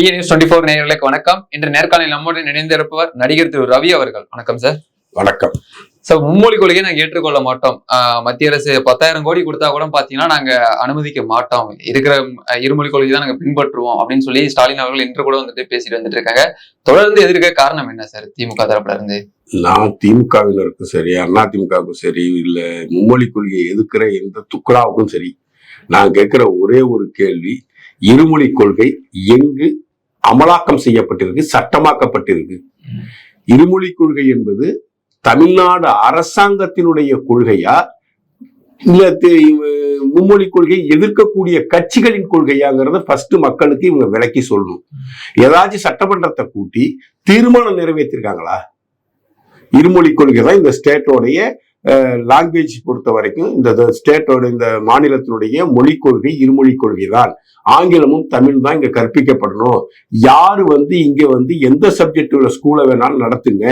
DA news twenty four நேயர்களுக்கு வணக்கம். இன்று நேர்காணலில் நம்முடன் இணைந்திருப்பவர் நடிகர் திரு ரவி அவர்கள். வணக்கம் சார் வணக்கம். சார் மும்மொழி கொள்கையை நாங்க ஏற்றுக்கொள்ள மாட்டோம். மத்திய அரசு பத்தாயிரம் கோடி கொடுத்தா கூட பாத்தீங்கன்னா நாங்க அனுமதிக்க மாட்டோம். இருக்கிற இருமொழி கொள்கை தான் நாங்க பின்பற்றுவோம் அப்படின்னு சொல்லி ஸ்டாலின் அவர்கள் இன்று கூட வந்துட்டு பேசிட்டு வந்துட்டு இருக்காங்க தொடர்ந்து எதிர்க்க காரணம் என்ன சார் திமுக தரப்புல இருந்து. நான் திமுகவினருக்கும் சரி அண்ணா திமுகவுக்கும் சரி இல்ல மும்மொழி கொள்கையை எதிர்க்கிற எந்த துக்கடாவுக்கும் சரி நான் கேட்கிற ஒரே ஒரு கேள்வி இருமொழி கொள்கை எங்கு அமலாக்கம் செய்யப்பட்டிருக்கு சட்டமாக்கப்பட்டிருக்கு. இருமொழி கொள்கை என்பது தமிழ்நாடு அரசாங்கத்தினுடைய கொள்கையா? இல்ல மும்மொழி கொள்கையை எதிர்க்கக்கூடிய கட்சிகளின் கொள்கையாங்கிறத ஃபர்ஸ்ட் மக்களுக்கு இவங்க விளக்கி சொல்லணும். ஏதாச்சும் சட்டமன்றத்தை கூட்டி தீர்மானம் நிறைவேற்றிருக்காங்களா? இருமொழி கொள்கை தான் இந்த ஸ்டேட்டோடைய லாங்குவேஜ் பொறுத்த வரைக்கும் இந்த ஸ்டேட்டோட இந்த மாநிலத்தினுடைய மொழி கொள்கை இருமொழி கொள்கை தான் ஆங்கிலமும் தமிழ் தான் இங்க கற்பிக்கப்படணும். யாரு வந்து இங்க வந்து எந்த சப்ஜெக்ட் உள்ள ஸ்கூலை வேணாலும் நடத்துங்க.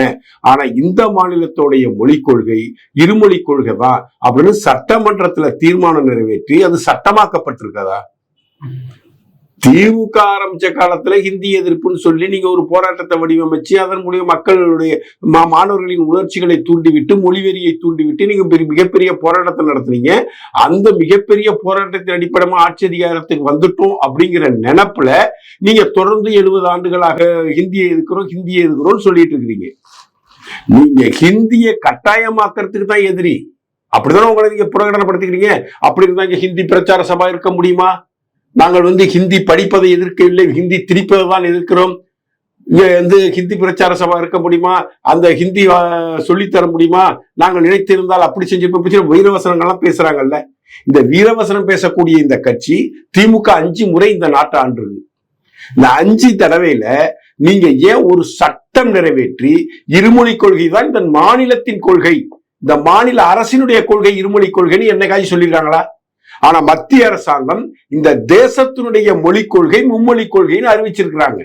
ஆனா இந்த மாநிலத்தோடைய மொழி கொள்கை இருமொழி கொள்கை தான் அப்படின்னு சட்டமன்றத்துல தீர்மானம் நிறைவேற்றி அது சட்டமாக்கப்பட்டிருக்கதா? திமுக ஆரம்பிச்ச காலத்துல ஹிந்தி எதிர்ப்புன்னு சொல்லி நீங்க ஒரு போராட்டத்தை வடிவமைச்சு அதன் மூலியம் மக்களுடைய மாணவர்களின் உணர்ச்சிகளை தூண்டிவிட்டு மொழிவெறியை தூண்டிவிட்டு நீங்க பெரிய- மிகப்பெரிய போராட்டத்தை நடத்துனீங்க. அந்த மிகப்பெரிய போராட்டத்தின் அடிப்படைமா ஆட்சி அதிகாரத்துக்கு வந்துட்டோம் அப்படிங்கிற நினைப்புல நீங்க தொடர்ந்து எழுபது ஆண்டுகளாக ஹிந்தியை எதிர்க்கிறோம் ஹிந்தியை எதுக்குறோம்னு சொல்லிட்டு இருக்கிறீங்க. நீங்க ஹிந்தியை கட்டாயமாக்குறதுக்கு தான் எதிரி. அப்படிதானே உங்களை நீங்க பிரகடனப்படுத்திக்கிறீங்க அப்படி இருந்தா இங்க ஹிந்தி பிரச்சார சபா இருக்க முடியுமா? நாங்கள் வந்து ஹிந்தி படிப்பதை எதிர்க்கவில்லை ஹிந்தி திரிப்பதை தான் எதிர்க்கிறோம். இங்கே வந்து ஹிந்தி பிரச்சார சபா இருக்க முடியுமா? அந்த ஹிந்தி சொல்லித்தர முடியுமா? நாங்கள் நினைத்திருந்தால் அப்படி செஞ்சிருப்போம் இப்படி வீரவசனங்கள்லாம் பேசுறாங்கல்ல. இந்த வீரவசனம் பேசக்கூடிய இந்த கட்சி திமுக அஞ்சு முறை இந்த நாட்டை ஆண்டுருது இந்த அஞ்சு தடவையில நீங்க ஏன் ஒரு சட்டம் நிறைவேற்றி இருமொழி கொள்கை தான் இந்த மாநிலத்தின் கொள்கை? இந்த மாநில அரசினுடைய கொள்கை இருமொழி கொள்கைன்னு என்னைக்காச்சும் சொல்லியிருக்காங்களா ஆனா மத்திய அரசாங்கம் இந்த தேசத்தினுடைய மொழி கொள்கை மும்மொழி கொள்கைன்னு அறிவிச்சிருக்கிறாங்க.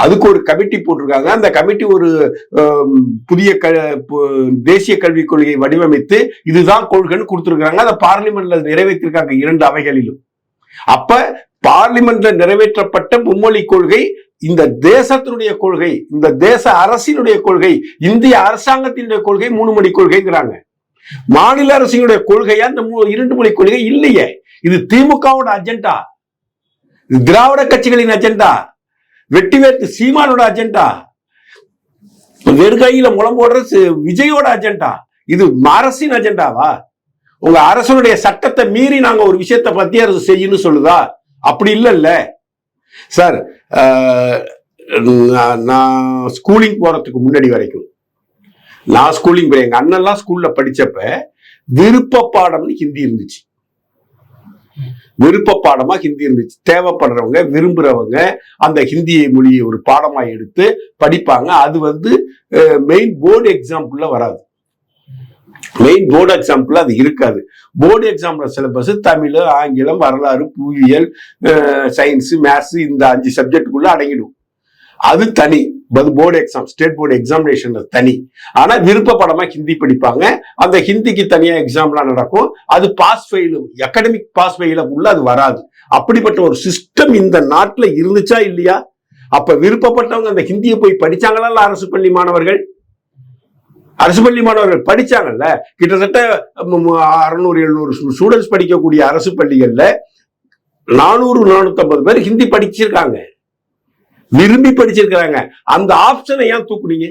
அதுக்கு ஒரு கமிட்டி போட்டிருக்காங்க. அந்த கமிட்டி ஒரு புதிய க தேசிய கல்விக் கொள்கையை வடிவமைத்து இதுதான் கொள்கைன்னு கொடுத்துருக்காங்க அதை பார்லிமெண்ட்ல நிறைவேற்றிருக்காங்க இரண்டு அவைகளிலும். அப்ப பார்லிமெண்ட்ல நிறைவேற்றப்பட்ட மும்மொழி கொள்கை இந்த தேசத்தினுடைய கொள்கை இந்த தேச அரசினுடைய கொள்கை இந்திய அரசாங்கத்தினுடைய கொள்கை மூணு மணி கொள்கைங்கிறாங்க. மாநில அரசினுடைய கொள்கையா இந்த மூ- இரண்டு மொழி கொள்கை இல்லையே. இது திமுகவோட அஜெண்டா இது திராவிட கட்சிகளின் அஜெண்டா வெட்டிவேத்து சீமானோட அஜெண்டா வெறுகையில முளம் போடுறது விஜயோட அஜெண்டா இது அரசின் அஜெண்டாவா உங்க அரசனுடைய சட்டத்தை மீறி நாங்க ஒரு விஷயத்தை மத்திய அரசு செய்யணும் சொல்லுதா? அப்படி இல்லைல்ல. சார் ஆஹ், நான் ஸ்கூலிங் போறதுக்கு முன்னாடி வரைக்கும் நான் ஸ்கூலிங் போய் எங்க அண்ணன்லாம் ஸ்கூல்ல படிச்சப்ப விருப்ப பாடம்னு ஹிந்தி இருந்துச்சு. விருப்ப பாடமா ஹிந்தி இருந்துச்சு. தேவைப்படுறவங்க விரும்புறவங்க அந்த ஹிந்தி மொழியை ஒரு பாடமா எடுத்து படிப்பாங்க. அது வந்து மெயின் போர்டு எக்ஸாம்பிள்ல வராது. மெயின் போர்டு எக்ஸாம்பிள் அது இருக்காது. போர்டு எக்ஸாம்பிள் சிலபஸ் தமிழ் ஆங்கிலம் வரலாறு புவியியல் சயின்ஸு மேத்ஸு இந்த அஞ்சு சப்ஜெக்டுக்குள்ள அடங்கிடும். அது தனி. அது board exam state board examination தனி. ஆனா விருப்ப படமா ஹிந்தி படிப்பாங்க. அந்த ஹிந்திக்கு தனியா எக்ஸாம்லாம் நடக்கும். அது பாஸ் ஃபெயிலு அகாடமிக் பாஸ் ஃபெயிலுக்குள்ள அது வராது. அப்படிப்பட்ட ஒரு சிஸ்டம் இந்த நாட்டுல இருந்துச்சா இல்லையா? அப்ப விருப்பப்பட்டவங்க அந்த ஹிந்தியை போய் படிச்சாங்களா அரசு பள்ளி மாணவர்கள்? அரசு பள்ளி மாணவர்கள் படிச்சாங்கல்ல. கிட்டத்தட்ட அறுநூறு எழுநூறு ஸ்டூடெண்ட்ஸ் படிக்கக்கூடிய அரசு பள்ளிகள்ல நானூறு நானூத்தி பேர் ஹிந்தி படிச்சிருக்காங்க. விரும்பி படிச்சிருக்கிறாங்க. அந்த ஆப்ஷனை ஏன் தூக்குனீங்க?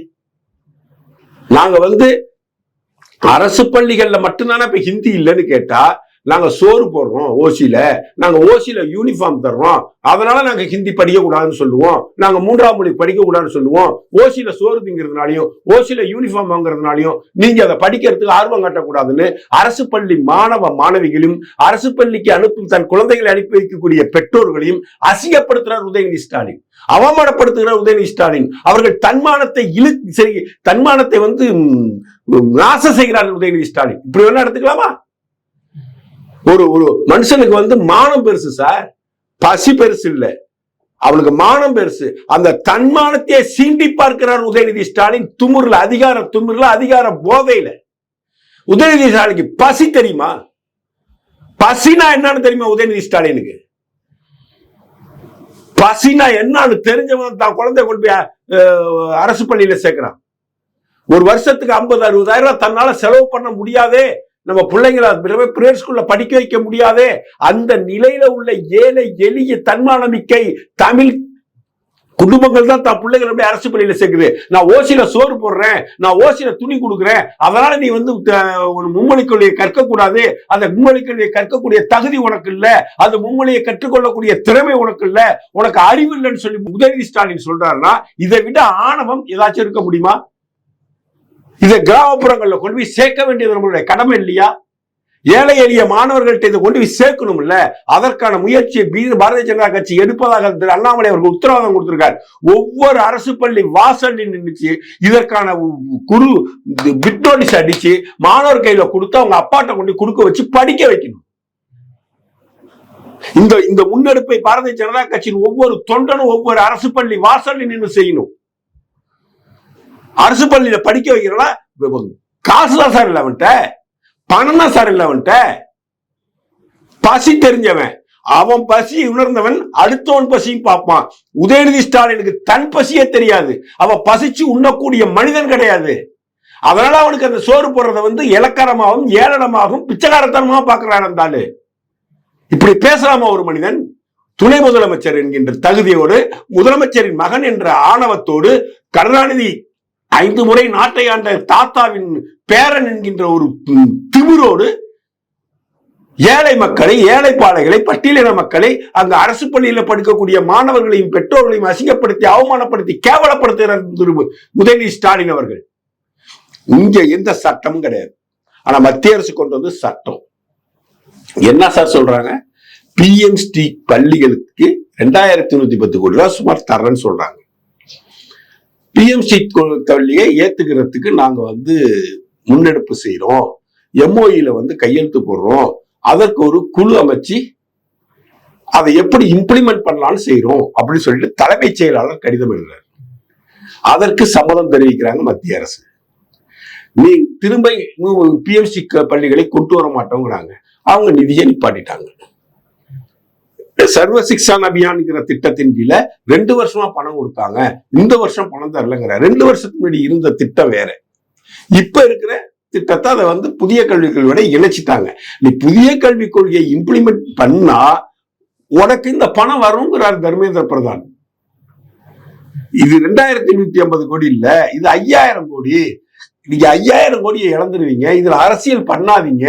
நாங்க வந்து அரசு பள்ளிகள்ல மட்டும்தானே இப்ப ஹிந்தி இல்லைன்னு கேட்டா நாங்க சோறு போடுறோம் ஓசியில. நாங்க ஓசியில யூனிஃபார்ம் தர்றோம். அதனால நாங்க ஹிந்தி படிக்கக்கூடாதுன்னு சொல்லுவோம். நாங்க மூன்றாம் மொழி படிக்க கூடாதுன்னு சொல்லுவோம். ஓசியில சோறு திங்கிறதுனாலையும் ஓசியில யூனிஃபார்ம் வாங்குறதுனாலையும் நீங்க அதை படிக்கிறதுக்கு ஆர்வம் காட்டக்கூடாதுன்னு அரசு பள்ளி மாணவ மாணவிகளையும் அரசு பள்ளிக்கு அனுப்பும் தன் குழந்தைகளை அனுப்பி வைக்கக்கூடிய பெற்றோர்களையும் அசிங்கப்படுத்துறார் உதயநிதி ஸ்டாலின். அவமானப்படுத்துகிறார் உதயநிதி ஸ்டாலின். அவர்கள் தன்மானத்தை இழு சரி தன்மானத்தை வந்து நாச நாசம் செய்கிறார்கள் உதயநிதி ஸ்டாலின். இப்படி வேணா எடுத்துக்கலாமா? ஒரு ஒரு மனுஷனுக்கு வந்து மானம் பெருசு சார் பசி பெருசு இல்லை. அவனுக்கு மானம் பெருசு. அந்த தன்மானத்தையே சீண்டி பார்க்கிறார் உதயநிதி ஸ்டாலின். துமுறுல அதிகார துமுறுல அதிகார போதையில. உதயநிதி ஸ்டாலினுக்கு பசி தெரியுமா? பசினா என்னன்னு தெரியுமா உதயநிதி ஸ்டாலினுக்கு? பசினா என்னன்னு தெரிஞ்சவன் தான் குழந்தை கொண்டு போய் அரசு பள்ளியில சேர்க்கிறான். ஒரு வருஷத்துக்கு ஐம்பது அறுபதாயிரம் ரூபாய் தன்னால செலவு பண்ண முடியாதே. நம்ம பிள்ளைங்களை பிரைவேட் ஸ்கூல்ல படிக்க வைக்க முடியாதே அந்த நிலையில உள்ள ஏழை எளிய தன்மானமிக்கை தமிழ் குடும்பங்கள் தான் தான் பிள்ளைகளை அரசு பள்ளியில சேர்க்குது. நான் ஓசியில சோறு போடுறேன் நான் ஓசியில துணி கொடுக்குறேன் அதனால நீ வந்து ஒரு மும்மொழி கல்வியை கற்கக்கூடாது அந்த மும்மொழி கல்வியை கற்கக்கூடிய தகுதி உனக்கு இல்ல அந்த மும்மொழியை கற்றுக்கொள்ளக்கூடிய திறமை உனக்கு இல்ல உனக்கு அறிவு இல்லைன்னு சொல்லி உதயநிதி ஸ்டாலின் சொல்றாருன்னா இதை விட ஆணவம் ஏதாச்சும் இருக்க முடியுமா? இதை கிராமப்புறங்களில் கொண்டு போய் சேர்க்க வேண்டியது நம்மளுடைய கடமை இல்லையா? ஏழை எளிய மாணவர்கள்ட்ட இதை கொண்டு போய் சேர்க்கணும்ல? அதற்கான முயற்சியை பி- பாரதிய ஜனதா கட்சி எடுப்பதாக திரு அண்ணாமலை அவர்கள் உத்தரவாதம் கொடுத்திருக்கார். ஒவ்வொரு அரசு பள்ளி வாசலில் நின்றுச்சு இதற்கான குரு பிட் நோட்டீஸ் அடிச்சு மாணவர் கையில கொடுத்து அவங்க அப்பாட்ட கொண்டு கொடுக்க வச்சு படிக்க வைக்கணும். இந்த இந்த முன்னெடுப்பை பாரதிய ஜனதா கட்சியின் ஒவ்வொரு தொண்டனும் ஒவ்வொரு அரசு பள்ளி வாசலில் நின்று செய்யணும். அரசு பள்ளியில படிக்க வைக்கிறோம்னா காசு தான் சார் இல்லை அவன்கிட்ட. பணம் தான் சார் இல்லை அவன்கிட்ட. பசி தெரிஞ்சவன். அவன் பசி உணர்ந்தவன் அடுத்தவன் பசியும் பார்ப்பான். உதயநிதி ஸ்டாலினுக்கு தன் பசியே தெரியாது. அவன் பசிச்சு உண்ணக்கூடிய மனிதன் கிடையாது. அதனால அவனுக்கு அந்த சோறு போடுறத வந்து இலக்கரமாகவும் ஏளனமாகவும் பிச்சைக்காரத்தனமாகவும் பார்க்கிறான் இருந்தாலு இப்படி பேசலாமா ஒரு மனிதன்? துணை முதலமைச்சர் என்கின்ற தகுதியோடு முதலமைச்சரின் மகன் என்ற ஆணவத்தோடு கருணாநிதி ஐந்து முறை நாட்டை ஆண்ட தாத்தாவின் பேரன் என்கின்ற ஒரு திமிரோடு ஏழை மக்களை ஏழை பட்டியலின மக்களை அந்த அரசு பள்ளியில் படிக்கக்கூடிய மாணவர்களையும் பெற்றோர்களையும் அசிங்கப்படுத்தி அவமானப்படுத்தி கேவலப்படுத்துகிறார் திரு உதயநிதி ஸ்டாலின் அவர்கள். இங்க எந்த சட்டமும் கிடையாது. ஆனா மத்திய அரசு கொண்டு வந்து சட்டம். என்ன சார் சொல்றாங்க? பிஎம்ஸ்டி பள்ளிகளுக்கு ரெண்டாயிரத்தி நூத்தி பத்து கோடி ரூபாய் சுமார் தரேன்னு சொல்றாங்க. பிஎம்சி தள்ளியை ஏத்துக்கிறதுக்கு நாங்க வந்து முன்னெடுப்பு செய்யறோம் எம்ஓஇல வந்து கையெழுத்து போடுறோம். அதற்கு ஒரு குழு அமைச்சு அதை எப்படி இம்ப்ளிமெண்ட் பண்ணலாம்னு செய்யறோம் அப்படின்னு சொல்லிட்டு தலைமைச் செயலாளர் கடிதம் எழுதுறாரு. அதற்கு சம்மதம் தெரிவிக்கிறாங்க மத்திய அரசு. நீ திரும்ப பிஎம்சி பள்ளிகளை கொண்டு வர மாட்டோங்கிறாங்க. அவங்க நிதியை நிப்பாட்டிட்டாங்க. சர்வ சிக்ஷான் அபியான்ங்கிற திட்டத்தின் கீழே ரெண்டு வருஷமா பணம் கொடுத்தாங்க. இந்த வருஷம் பணம் தரலங்கிற ரெண்டு வருஷத்துக்கு முன்னாடி இருந்த திட்டம் வேற. இப்ப இருக்கிற திட்டத்தை அதை வந்து புதிய கல்விக் கொள்கையோட இணைச்சிட்டாங்க. நீ புதிய கல்விக் கொள்கையை இம்ப்ளிமெண்ட் பண்ணா உனக்கு இந்த பணம் வருங்கிறார் தர்மேந்திர பிரதான். இது ரெண்டாயிரத்தி நூத்தி ஐம்பது கோடி இல்ல இது ஐயாயிரம் கோடி. நீங்க ஐயாயிரம் கோடியை இழந்துருவீங்க. இதுல அரசியல் பண்ணாதீங்க.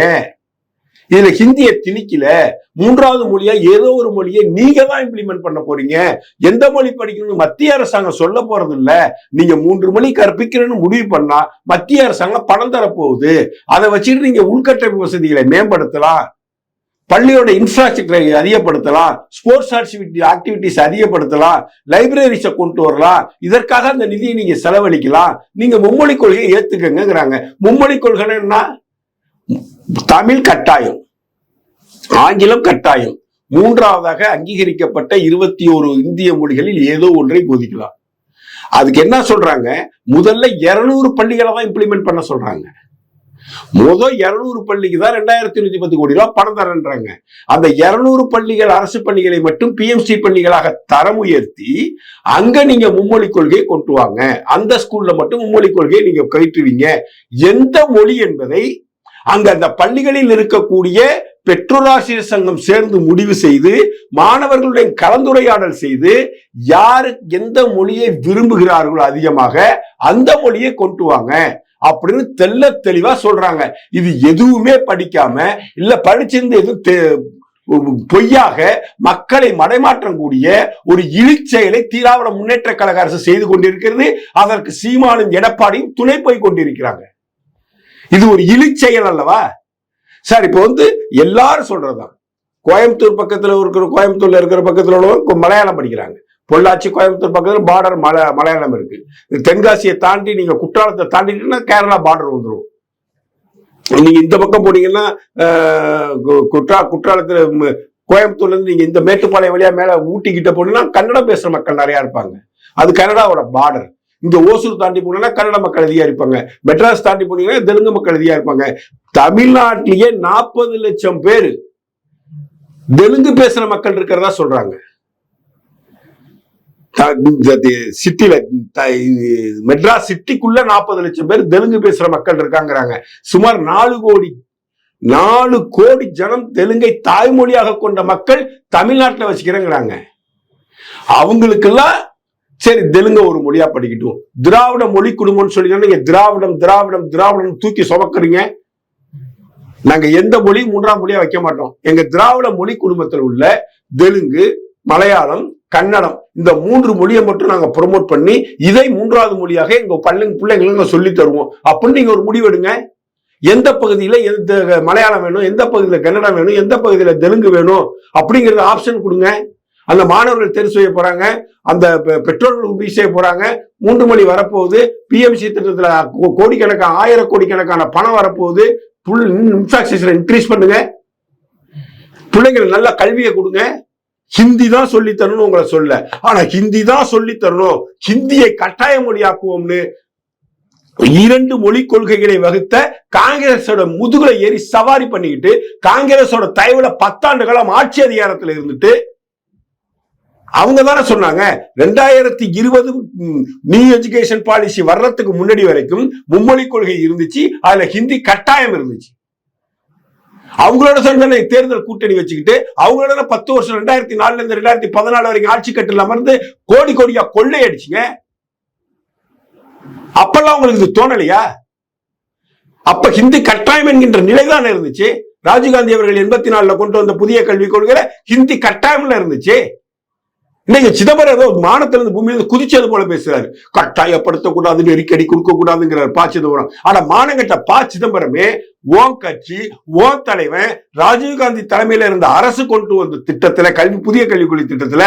இதுல ஹிந்தியை திணிக்கல. மூன்றாவது மொழியா ஏதோ ஒரு மொழியை நீங்க தான் இம்ப்ளிமெண்ட் பண்ண போறீங்க. எந்த மொழி படிக்கணும்னு மத்திய அரசாங்கம் சொல்ல போறது இல்ல நீங்க மூன்று மொழி கற்பிக்கிறேன்னு முடிவு பண்ணா மத்திய அரசாங்கம் பணம் தரப்போகுது. அதை வச்சுட்டு நீங்க உள்கட்டமைப்பு வசதிகளை மேம்படுத்தலாம். பள்ளியோட இன்ஃப்ராஸ்ட்ரக்சரை அதிகப்படுத்தலாம். ஸ்போர்ட்ஸ் ஆக்டிவிட்டி ஆக்டிவிட்டிஸ் அதிகப்படுத்தலாம். லைப்ரரிஸை கொண்டு வரலாம். இதற்காக அந்த நிதியை நீங்க செலவழிக்கலாம். நீங்க மும்மொழி கொள்கையை ஏத்துக்கங்கிறாங்க மும்மொழி கொள்கைன்னா தமிழ் கட்டாயம் ஆங்கிலம் கட்டாயம். மூன்றாவதாக அங்கீகரிக்கப்பட்ட இருபத்தி ஒரு இந்திய மொழிகளில் ஏதோ ஒன்றை போதிக்கலாம். அதுக்கு என்ன சொல்றாங்க? முதல்ல இருநூறு பள்ளிகளை தான் இம்ப்ளிமெண்ட் பண்ண சொல்றாங்க. முதல் இருநூறு பள்ளிக்கு தான் ரெண்டாயிரத்தி நூத்தி பத்து கோடி ரூபாய் பணம் தரன்றாங்க. அந்த இருநூறு பள்ளிகள் அரசு பள்ளிகளை மட்டும் பிஎம்சி பள்ளிகளாக தரம் உயர்த்தி அங்க நீங்க மும்மொழி கொள்கையை கொண்டு வாங்க. அந்த ஸ்கூல்ல மட்டும் மும்மொழி கொள்கையை நீங்க கயிற்றுவீங்க. எந்த மொழி என்பதை அங்க அந்த பள்ளிகளில் இருக்கக்கூடிய பெற்றோராசிரியர் சங்கம் சேர்ந்து முடிவு செய்து மாணவர்களுடன் கலந்துரையாடல் செய்து யாரு எந்த மொழியை விரும்புகிறார்களோ அதிகமாக அந்த மொழியை கொண்டு வாங்க அப்படின்னு தெல்ல தெளிவா சொல்றாங்க. இது எதுவுமே படிக்காம இல்ல படிச்சிருந்து எதுவும் தெ- பொய்யாக மக்களை மடைமாற்றம் கூடிய ஒரு இழிச்செயலை தீராவிட முன்னேற்ற கழக அரசு செய்து கொண்டிருக்கிறது. அதற்கு சீமானும் எடப்பாடியும் துணை போய் கொண்டிருக்கிறாங்க. இது ஒரு இழிச்செயல் அல்லவா? சார் இப்போ வந்து எல்லாரும் சொல்றதுதான். கோயம்புத்தூர் பக்கத்துல இருக்கிற கோயம்புத்தூர்ல இருக்கிற பக்கத்துல உள்ளவங்க மலையாளம் படிக்கிறாங்க. பொள்ளாச்சி கோயம்புத்தூர் பக்கத்தில் பார்டர் மல மலையாளம் இருக்கு. தென்காசியை தாண்டி நீங்க குற்றாலத்தை தாண்டிட்டீங்கன்னா கேரளா பார்டர் வந்துடும் நீங்க இந்த பக்கம் போனீங்கன்னா ஆஹ், குற்றா குற்றாலத்துல கோயம்புத்தூர்ல இருந்து நீங்க இந்த மேட்டுப்பாளையம் வழியா மேல ஊட்டிக்கிட்ட போனீங்கன்னா கன்னடம் பேசுற மக்கள் நிறைய இருப்பாங்க. அது கனடாவோட பார்டர் இங்க ஓசூர் தாண்டி போனீங்கன்னா கன்னட மக்கள் அதிகா இருப்பாங்க. மெட்ராஸ் தாண்டி போனீங்கன்னா தெலுங்கு மக்கள் அதிகா இருப்பாங்க. தமிழ்நாட்டிலேயே நாற்பது லட்சம் பேர் தெலுங்கு பேசுற மக்கள் இருக்கிறதா சொல்றாங்க. சிட்டில மெட்ராஸ் சிட்டிக்குள்ள நாற்பது லட்சம் பேர் தெலுங்கு பேசுற மக்கள் இருக்காங்கிறாங்க. சுமார் நாலு கோடி நாலு கோடி ஜனம் தெலுங்கை தாய்மொழியாக கொண்ட மக்கள் தமிழ்நாட்டுல வச்சுக்கிறேங்கிறாங்க அவங்களுக்கெல்லாம் சரி தெலுங்க ஒரு மொழியா படிக்கட்டும். திராவிட மொழி குடும்பம்னு சொல்லி நீங்க திராவிடம் திராவிடம் திராவிடம் தூக்கி சுமக்குறீங்க நாங்க எந்த மொழி மூன்றாம் மொழியா வைக்க மாட்டோம். எங்க திராவிட மொழி குடும்பத்தில் உள்ள தெலுங்கு மலையாளம் கன்னடம் இந்த மூன்று மொழியை மட்டும் நாங்க ப்ரொமோட் பண்ணி இதை மூன்றாவது மொழியாக எங்க பள்ளிங்க பிள்ளைங்களுக்கு நாங்க சொல்லி தருவோம். அப்படின்னு நீங்க ஒரு முடிவெடுங்க எந்த பகுதியில எந்த மலையாளம் வேணும் எந்த பகுதியில கன்னடம் வேணும் எந்த பகுதியில தெலுங்கு வேணும் அப்படிங்கறத ஆப்ஷன் கொடுங்க. அந்த மாணவர்கள் தெரிவு செய்ய போறாங்க. அந்த பெ- பெற்றோர்கள் உதவி செய்ய போறாங்க. மூன்று மணி வரப்போகுது. பிஎம்சி திட்டத்துல கோ- கோடிக்கணக்கான ஆயிரம் கோடிக்கணக்கான பணம் வரப்போகுது. இன்ஃப்ராஸ்ட்ரக்சர் இன்க்ரீஸ் பண்ணுங்க. பிள்ளைங்களுக்கு நல்ல கல்வியை கொடுங்க. ஹிந்தி தான் சொல்லி தரணும் உங்களை சொல்ல. ஆனா ஹிந்தி தான் சொல்லி தரணும். ஹிந்தியை கட்டாய மொழியாக்குவோம்னு இரண்டு மொழி கொள்கைகளை வகுத்த காங்கிரஸோட முதுகுல ஏறி சவாரி பண்ணிக்கிட்டு காங்கிரஸோட தயவுல பத்தாண்டு காலம் ஆட்சி அதிகாரத்துல இருந்துட்டு அவங்க தானே சொன்னாங்க ரெண்டாயிரத்தி இருபது நியூ எஜுகேஷன் பாலிசி வர்றதுக்கு முன்னாடி வரைக்கும் மும்மொழி கொள்கை இருந்துச்சு அதுல ஹிந்தி கட்டாயம் இருந்துச்சு. அவங்களோட சண்டனை தேர்தல் கூட்டணி வச்சுக்கிட்டு அவங்களோட பத்து வருஷம் ரெண்டாயிரத்தி நாலுல இருந்து ரெண்டாயிரத்தி பதினாலு வரைக்கும் ஆட்சி கட்டில் அமர்ந்து கோடி கோடியா கொள்ளை அடிச்சுங்க அப்பெல்லாம் உங்களுக்கு இது தோணலையா? அப்ப ஹிந்தி கட்டாயம் என்கின்ற நிலைதான் இருந்துச்சு? ராஜீவ்காந்தி அவர்கள் எண்பத்தி நாலுல கொண்டு வந்த புதிய கல்விக் கொள்கையில ஹிந்தி கட்டாயம்ல இருந்துச்சு? இன்னைக்கு சிதம்பரம் ஏதோ மானத்திலிருந்து பூமியிலிருந்து குதிச்சது போல பேசுறாரு. கட்டாயப்படுத்தக்கூடாது நெருக்கடி கொடுக்க கூடாதுங்கிறார் பா சிதம்பரம். ஆனா மானங்கிட்ட பா சிதம்பரமே ஓன் கட்சி ஓன் தலைவன் ராஜீவ்காந்தி தலைமையில இருந்த அரசு கொண்டு வந்த திட்டத்துல கல்வி புதிய கல்விக் கொள்கை திட்டத்துல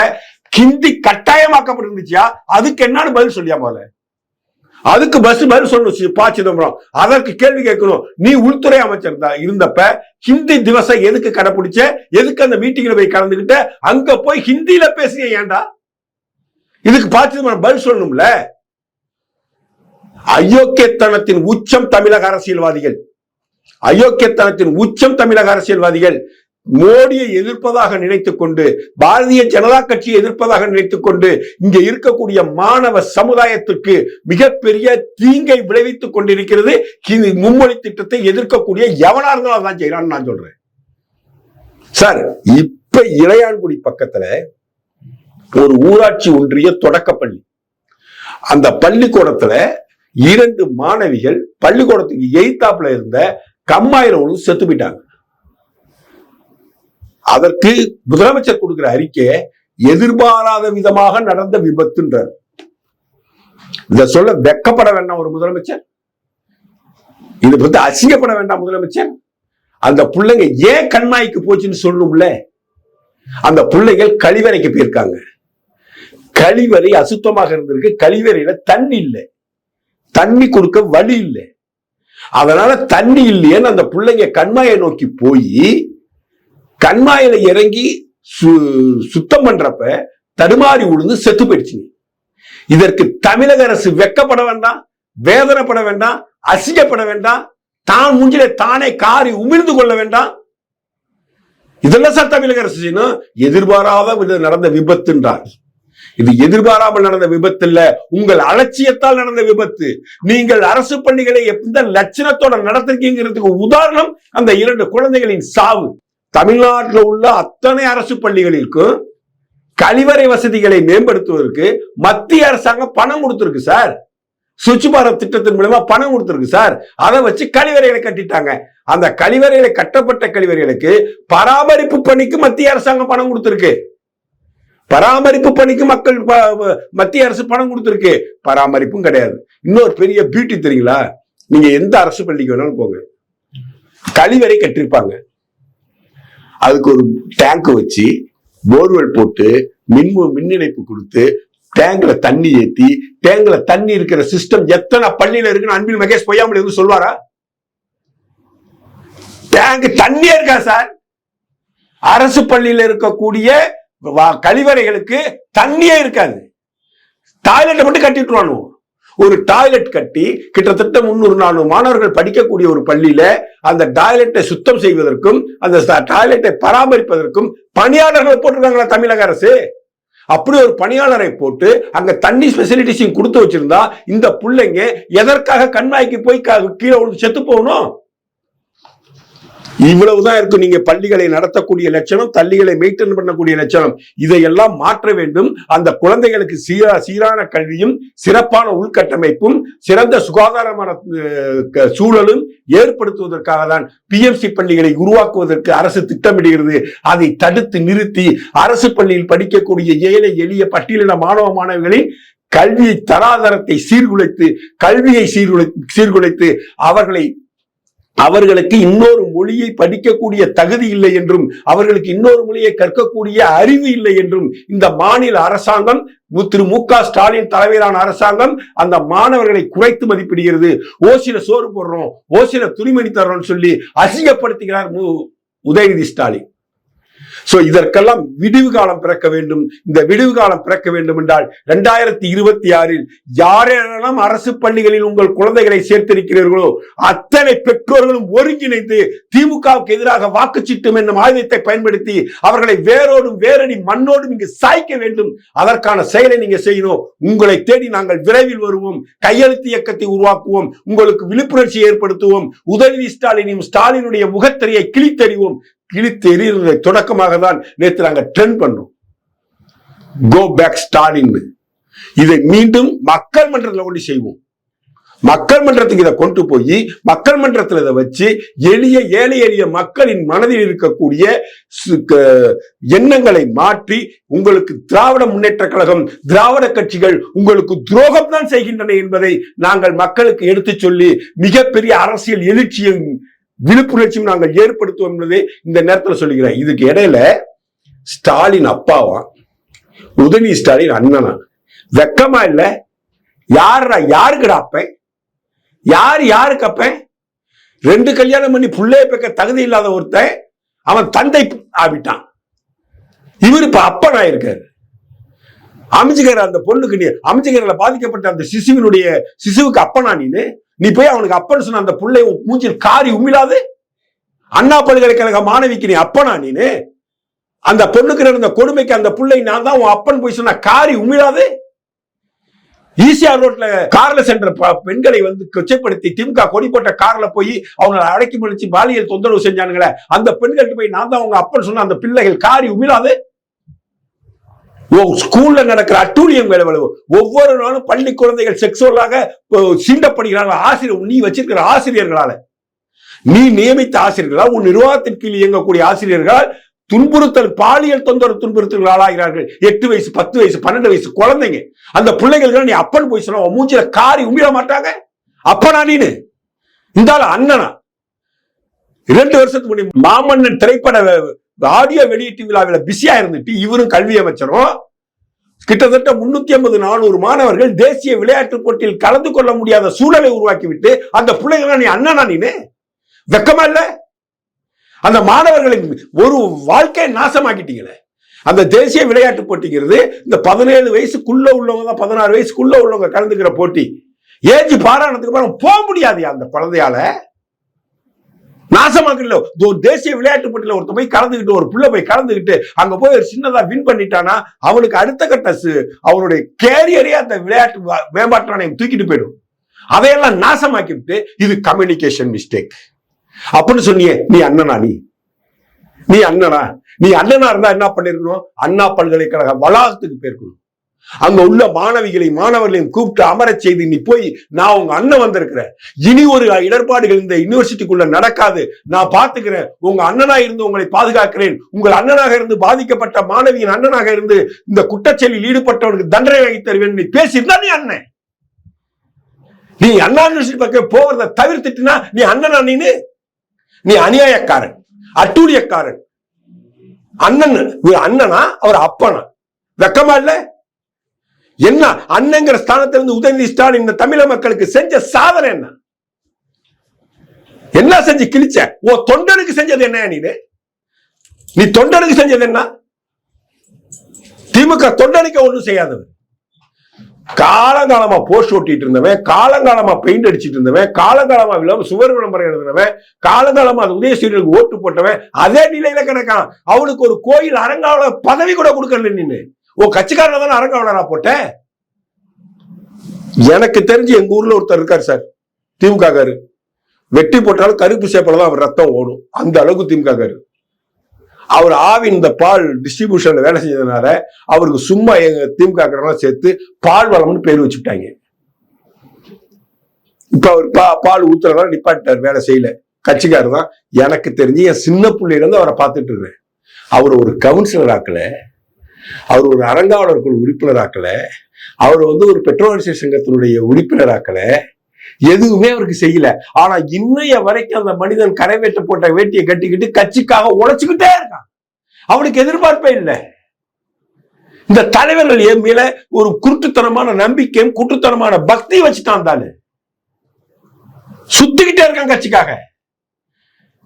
ஹிந்தி கட்டாயமாக்கப்பட்டிருந்துச்சியா? அதுக்கு என்னன்னு பதில் சொல்லியா போல அதுக்கு பஸ் பதில் சொல்லணும். பா சிதம்பரம். அதற்கு கேள்வி கேட்கணும். நீ உள்துறை அமைச்சர் தான். இருந்தப்ப ஹிந்தி திவசம் எதுக்கு கடைபிடிச்ச எதுக்கு அந்த மீட்டிங்ல போய் கலந்துகிட்ட? அங்க போய் ஹிந்தியில பேசுங்க ஏண்டா இதுக்கு பா சிதம்பரம் பதில் சொல்லணும்ல? அயோக்கியத்தனத்தின் உச்சம் தமிழக அரசியல்வாதிகள். அயோக்கியத்தனத்தின் உச்சம் தமிழக அரசியல்வாதிகள். மோடியை எதிர்ப்பதாக நினைத்துக் கொண்டு பாரதிய ஜனதா கட்சியை எதிர்ப்பதாக நினைத்துக் கொண்டு இங்க இருக்கக்கூடிய மாணவ சமுதாயத்துக்கு மிகப்பெரிய தீங்கை விளைவித்துக் கொண்டிருக்கிறது. இது மும்மொழி திட்டத்தை எதிர்க்கக்கூடிய எவனா இருந்தாலும் அதான் செய்யறான்னு நான் சொல்றேன். சார் இப்ப இளையான்குடி பக்கத்துல ஒரு ஊராட்சி ஒன்றிய தொடக்கப்பள்ளி. அந்த பள்ளிக்கூடத்துல இரண்டு மாணவிகள் பள்ளிக்கூடத்துக்கு எய்தாப்புல இருந்த கம்மாயிரம் செத்து போயிட்டாங்க. அதற்கு முதலமைச்சர் கொடுக்கிற அறிக்கை எதிர்பாராத விதமாக நடந்த விபத்துன்றார். இத சொல்ல வெக்கப்பட வேண்டாம் ஒரு முதலமைச்சர். இதை பத்தி அசிங்கப்பட வேண்டாம் முதலமைச்சர். அந்த பிள்ளைங்க ஏன் கண்மாய்க்கு போச்சுன்னு சொல்லணும்ல? அந்த பிள்ளைகள் கழிவறைக்கு போயிருக்காங்க. கழிவறை அசுத்தமாக இருந்திருக்கு. கழிவறையில தண்ணி இல்லை. தண்ணி கொடுக்க வழி இல்லை. அதனால தண்ணி இல்லையேன்னு அந்த பிள்ளைங்க கண்மாயை நோக்கி போய் கண்மாயில இறங்கி சு- சுத்தம் பண்றப்ப தடுமாறி விழுந்து செத்து போயிடுச்சுங்க. இதற்கு தமிழக அரசு வெக்கப்பட வேண்டாம் வேதனைப்பட வேண்டாம் அசிங்கப்பட வேண்டாம் தான் முஞ்சில தானே காரி உமிழ்ந்து கொள்ள வேண்டாம். இதெல்லாம் சார் தமிழக அரசு செய்யணும். எதிர்பாராத நடந்த விபத்துன்றார். இது எதிர்பாராமல் நடந்த விபத்து இல்ல. உங்கள் அலட்சியத்தால் நடந்த விபத்து. நீங்கள் அரசு பள்ளிகளை எந்த லட்சணத்தோட நடத்திருக்கீங்கிறதுக்கு உதாரணம் அந்த இரண்டு குழந்தைகளின் சாவு. தமிழ்நாட்டில் உள்ள அத்தனை அரசு பள்ளிகளிற்கும் கழிவறை வசதிகளை மேம்படுத்துவதற்கு மத்திய அரசாங்கம் பணம் கொடுத்துருக்கு சார். சுவிட்ச் பாரத் திட்டத்தின் மூலமா பணம் கொடுத்துருக்கு சார். அதை வச்சு கழிவறைகளை கட்டிட்டாங்க. அந்த கழிவறைகளை கட்டப்பட்ட கழிவறைகளுக்கு பராமரிப்பு பணிக்கு மத்திய அரசாங்கம் பணம் கொடுத்துருக்கு. பராமரிப்பு பணிக்கு மக்கள் ப- மத்திய அரசு பணம் கொடுத்துருக்கு. பராமரிப்பும் கிடையாது. இன்னொரு பெரிய பியூட்டி தெரியுங்களா? நீங்க எந்த அரசு பள்ளிக்கு வேணாலும் போங்க. கழிவறை கட்டிருப்பாங்க. அதுக்கு ஒரு டேங்க் வச்சு போர்வெல் போட்டு மின் மின் இணைப்பு கொடுத்து டேங்க்ல தண்ணி ஏத்தி டேங்க்ல தண்ணி இருக்கிற சிஸ்டம் எத்தனை பள்ளியில இருக்குன்னு அன்பில் மகேஷ் பொய்யாமல் எதுவும் சொல்வாரா டேங்க் தண்ணியே இருக்கா சார் அரசு பள்ளியில இருக்கக்கூடிய வா- கழிவறைகளுக்கு தண்ணியே இருக்காது. டாய்லெட்டை மட்டும் கட்டிட்டுருவானு ஒரு டாய்லெட் கட்டி கிட்டத்தட்ட முன்னூறு நானூறு மாணவர்கள் படிக்கக்கூடிய ஒரு பள்ளியில அந்த டாய்லெட்டை சுத்தம் செய்வதற்கும் அந்த டாய்லெட்டை பராமரிப்பதற்கும் பணியாளர்களை போட்டிருக்காங்களா தமிழக அரசு? அப்படி ஒரு பணியாளரை போட்டு அங்க தண்ணி ஸ்பெசிலிட்டிஸையும் கொடுத்து வச்சிருந்தா இந்த பிள்ளைங்க எதற்காக கண்மாய்க்கு போய் கீழே விழுந்து செத்து போகணும்? இவ்வளவுதான் இருக்கும். நீங்க பள்ளிகளை நடத்தக்கூடிய லட்சணம் தள்ளிகளை மெயின்டைன் பண்ணக்கூடிய லட்சணம். இதையெல்லாம் மாற்ற வேண்டும். அந்த குழந்தைகளுக்கு சீரா சீரான கல்வியும் சிறப்பான உள்கட்டமைப்பும் சிறந்த சுகாதாரமான சூழலும் ஏற்படுத்துவதற்காக தான் பிஎம்சி பள்ளிகளை உருவாக்குவதற்கு அரசு திட்டமிடுகிறது. அதை தடுத்து நிறுத்தி அரசு பள்ளியில் படிக்கக்கூடிய ஏழை எளிய பட்டியலின மாணவ மாணவிகளின் கல்வியை தராதரத்தை சீர்குலைத்து கல்வியை சீர்குலை சீர்குலைத்து அவர்களை அவர்களுக்கு இன்னொரு மொழியை படிக்கக்கூடிய தகுதி இல்லை என்றும் அவர்களுக்கு இன்னொரு மொழியை கற்கக்கூடிய அறிவு இல்லை என்றும் இந்த மாநில அரசாங்கம் திரு மு க ஸ்டாலின் தலைமையிலான அரசாங்கம் அந்த மாணவர்களை குறைத்து மதிப்பிடுகிறது. ஓசில சோறு போடுறோம் ஓசில துணிமணி தர்றோம்னு சொல்லி அசிங்கப்படுத்துகிறார் உதயநிதி ஸ்டாலின். சோ இதற்கெல்லாம் விடிவு காலம் பிறக்க வேண்டும். இந்த விடிவு காலம் பிறக்க வேண்டும் என்றால் இரண்டாயிரத்தி இருபத்தி ஆறில் யாரெல்லாம் அரசு பள்ளிகளில் உங்கள் குழந்தைகளை சேர்த்திருக்கிறீர்களோ அத்தனை பெற்றோர்களும் ஒருங்கிணைந்து திமுகவுக்கு எதிராக வாக்குச்சீட்டும் என்னும் ஆயுதத்தை பயன்படுத்தி அவர்களை வேரோடும் வேரடி மண்ணோடும் இங்கு சாய்க்க வேண்டும். அதற்கான செயலை நீங்க செய்யணும். உங்களை தேடி நாங்கள் விரைவில் வருவோம். கையெழுத்து இயக்கத்தை உருவாக்குவோம். உங்களுக்கு விழிப்புணர்ச்சி ஏற்படுத்துவோம். உதயநிதி ஸ்டாலினையும் ஸ்டாலினுடைய முகத்திரையை கிழித்தறிவோம். கிழித்து எறிவதை தொடக்கமாக தான் நேற்று நாங்கள் ட்ரெண்ட் பண்ணோம் கோ பேக் ஸ்டாலின் இதை மீண்டும் மக்கள் மன்றத்தில் கொண்டு செய்வோம். மக்கள் மன்றத்துக்கு இதை கொண்டு போய் மக்கள் மன்றத்தில் இதை வச்சு எளிய ஏழை எளிய மக்களின் மனதில் இருக்கக்கூடிய எண்ணங்களை மாற்றி உங்களுக்கு திராவிட முன்னேற்ற கழகம் திராவிட கட்சிகள் உங்களுக்கு துரோகம் தான் செய்கின்றன என்பதை நாங்கள் மக்களுக்கு எடுத்துச் சொல்லி மிகப்பெரிய அரசியல் எழுச்சியும் விழிப்புணர்ச்சியும் நாங்கள் ஏற்படுத்துவோம் என்பதை இந்த நேரத்தில் சொல்லுகிறேன் இதுக்கு இடையில ஸ்டாலின் அப்பாவா உதயநிதி ஸ்டாலின் அண்ணனா. வெக்கமா இல்ல. யாருடா யாருக்குடா அப்ப? யார் யாருக்கு அப்பன் ரெண்டு கல்யாணம் பண்ணி பிள்ளைய பெக்க தகுதி இல்லாத ஒருத்தன் அவன் தந்தை ஆவிட்டான் இவர் இப்ப அப்பனா இருக்காரு. அமைச்சுக்கிற அந்த பொண்ணுக்கு நீ அமைச்சுக்கிறல பாதிக்கப்பட்ட அந்த சிசுவினுடைய சிசுவுக்கு அப்பனா நீனு? நீ போய் அவனுக்கு அப்பன்னு சொன்ன அந்த பிள்ளை மூஞ்சில் காரி உமிழாது. அண்ணா பல்கலைக்கழக மாணவிக்கு நீ அப்பனா நீனு? அந்த பொண்ணுக்கு நடந்த கொடுமைக்கு அந்த பிள்ளை நான் தான் உன் அப்பன் போய் சொன்ன காரி உமிழாது. ஈசிஆர் ரோட்ல கார்ல சென்ற ப- பெண்களை வந்து கொச்சைப்படுத்தி திமுக கொடி போட்ட கார்ல போய் அவங்களை அடக்கி முடிச்சு பாலியல் தொந்தரவு செஞ்சானுங்களே. அந்த பெண்கள்கிட்ட போய் நான் தான் உங்க அப்பன் சொன்ன அந்த பிள்ளைகள் காரி உமிழாது. ஸ்கூல்ல நடக்கிற அட்டூழியங்கள் எவ்வளவு? ஒவ்வொரு நாளும் பள்ளி குழந்தைகள் செக்ஸுவலாக சீண்டப்படுகிறார்கள் ஆசிரியர் நீ வச்சிருக்கிற ஆசிரியர்களால. நீ நியமித்த ஆசிரியர்களால் உன் நிர்வாகத்தின் கீழ் இயங்கக்கூடிய ஆசிரியர்களால் துன்புறுத்தல் பாலியல் தொந்தரவு துன்புறுத்தல் ஆளாகிறார்கள். எட்டு வயசு பத்து வயசு பன்னெண்டு வயசு குழந்தைங்க. அந்த பிள்ளைகளுக்கு நீ அப்பன் போய் சொன்ன மூஞ்சில காரி உமிழ மாட்டாங்க? அப்பனா நீனு? இந்த அண்ணனா. இரண்டு வருஷத்துக்கு முன்னாடி மாமன்னன் திரைப்பட ஆடியோ வெளியீட்டு விழாவில் பிஸியா இருந்துட்டு இவரும் கல்வி அமைச்சரும் கிட்டத்தட்ட முன்னூத்தி ஐம்பது நானூறு மாணவர்கள் தேசிய விளையாட்டு போட்டியில் கலந்து கொள்ள முடியாத சூழலை உருவாக்கி விட்டு அந்த பிள்ளைகளை நீ அண்ணனா நீனு? வெக்கமா இல்ல? அந்த மாணவர்களின் ஒரு வாழ்க்கையை நாசமாக்கிட்டீங்களே. அந்த தேசிய விளையாட்டு போட்டிங்கிறது இந்த பதினேழு வயசுக்குள்ள உள்ளவங்க தான் பதினாறு வயசுக்குள்ள உள்ளவங்க கலந்துக்கிற போட்டி. ஏஜ் பாராணத்துக்கு அப்புறம் போக முடியாது அந்த குழந்தையால. நாசமாக்கல ஒரு தேசிய விளையாட்டு போட்டியில ஒருத்த போய் கலந்துக்கிட்டு ஒரு பிள்ளை போய் கலந்துக்கிட்டு அங்க போய் ஒரு சின்னதா வின் பண்ணிட்டானா அவனுக்கு அடுத்த கட்ட அவனுடைய கேரியரே அந்த விளையாட்டு வ- மேம்பாட்டு தூக்கிட்டு போயிடும். அதையெல்லாம் நாசமாக்கிவிட்டு இது கம்யூனிகேஷன் மிஸ்டேக் அப்படின்னு சொன்னியே நீ அண்ணனா நீ? நீ அண்ணனா? நீ அண்ணனா இருந்தா என்ன பண்ணிருக்கணும்? அண்ணா பல்கலைக்கழக வளாகத்துக்கு போயிருக்கணும். அங்க உள்ள மாணவிகளை மாணவர்களையும் கூப்பிட்டு அமர செய்து நீ போய் நான் உங்க அண்ணன் வந்திருக்கிறேன். இனி ஒரு இடர்பாடுகள் இந்த யூனிவர்சிட்டிக்குள்ள நடக்காது. நான் பாத்துக்கிறேன் உங்க அண்ணனா இருந்து உங்களை பாதுகாக்கிறேன். உங்கள் அண்ணனாக இருந்து பாதிக்கப்பட்ட மாணவியின் அண்ணனாக இருந்து இந்த குற்றச்செயலில் ஈடுபட்டவனுக்கு தண்டனை வாங்கி தருவேன். நீ பேசியிருந்தா நீ அண்ணன். நீ அண்ணா யூனிவர்சிட்டி பக்கம் போகிறத தவிர்த்துட்டுனா நீ அண்ணனா நீனு? நீ அநியாயக்காரன். அட்டூழியக்காரன். அண்ணன் அண்ணனா அவர் அப்பனா? வெக்கமா இல்ல? என்ன அண்ணங்கிற ஸ்தானத்திலிருந்து உதயநிதி ஸ்டாலின் இந்த தமிழ மக்களுக்கு செஞ்ச சாதனை என்ன? என்ன செஞ்சு கிழிச்ச? ஓ தொண்டனுக்கு செஞ்சது என்ன நீ? நீ தொண்டனுக்கு செஞ்சது என்ன? திமுக தொண்டனுக்கு ஒன்றும் செய்யாதவர் காலங்காலமா போஸ்ட் ஓட்டிட்டு இருந்தவன் காலங்காலமா பெயிண்ட் அடிச்சிட்டு இருந்தவன் காலங்காலமா விளம்ப சுவர் விளம்பரம் எழுதினவன் காலங்காலமா அது உதயசூரியனுக்கு ஓட்டு போட்டவன் அதே நிலையில கிடக்கான். அவனுக்கு ஒரு கோயில் அரங்காவல பதவி கூட கொடுக்கல நின்று ஓ கட்சிக்காரன் தானே அரங்காவலரா போட்டேன்? எனக்கு தெரிஞ்சு எங்க ஊர்ல ஒருத்தர் இருக்கார் சார். திமுக காரு வெட்டி போட்டாலும் கருப்பு சேப்பல தான் அவர் ரத்தம் ஓடும். அந்த அளவுக்கு திமுக காரு அவர் ஆவின் இந்த பால் டிஸ்ட்ரிபியூஷன்ல வேலை செஞ்சதுனால அவருக்கு சும்மா எங்க திமுக சேர்த்து பால் வளம்னு பேர் வச்சுட்டாங்க. இப்ப அவர் பா பால் ஊத்துறதா நிப்பாட்டார் வேலை செய்யல. கட்சிக்காரர் தான் எனக்கு தெரிஞ்சு என் சின்ன பிள்ளையில இருந்து அவரை பார்த்துட்டு இருக்கேன் அவர் ஒரு கவுன்சிலர் ஆக்கல. அவர் ஒரு அறங்காவலர் குழு உறுப்பினராக்கல. அவர் வந்து ஒரு பெட்ரோல் சங்கத்தினுடைய உறுப்பினராக்கல. எதுவுமே அவருக்கு செய்யல. ஆனா இன்னைய வரைக்கும் அந்த மனிதன் கரை வெட்ட போட்ட வேட்டியை கட்டிக்கிட்டு கட்சிக்காக உழைச்சுக்கிட்டே இருக்கான். அவனுக்கு எதிர்பார்ப்பே இல்லை. இந்த தலைவர்கள் என் மேல ஒரு குருட்டுத்தனமான நம்பிக்கையும் குருட்டுத்தனமான பக்தி வச்சுட்டான் தானு. சுத்திக்கிட்டே இருக்கான் கட்சிக்காக.